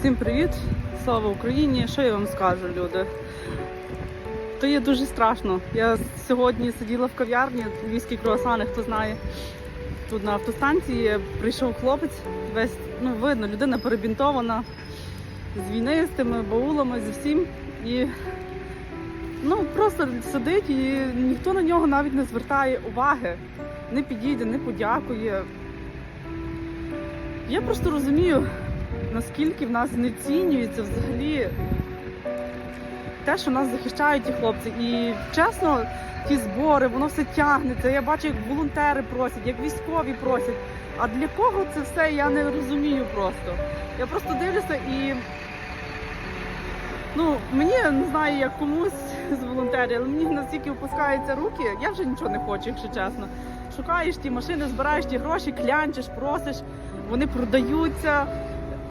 Всім привіт! Слава Україні! Що я вам скажу, люди? То є дуже страшно. Я сьогодні сиділа в кав'ярні, львівські круасани, хто знає. Тут на автостанції прийшов хлопець, весь ну видно, людина перебінтована з війни, з тими баулами, зі всім. І ну просто сидить і ніхто на нього навіть не звертає уваги, не підійде, не подякує. Я просто розумію, наскільки в нас не цінюється взагалі те, що нас захищають ті хлопці. І чесно, ті збори, воно все тягнеться. Я бачу, як волонтери просять, як військові просять. А для кого це все, я не розумію просто. Я просто дивлюся і ну, мені не знаю, як комусь з волонтерів, але мені настільки опускаються руки, я вже нічого не хочу, якщо чесно. Шукаєш ті машини, збираєш ті гроші, клянчиш, просиш, вони продаються.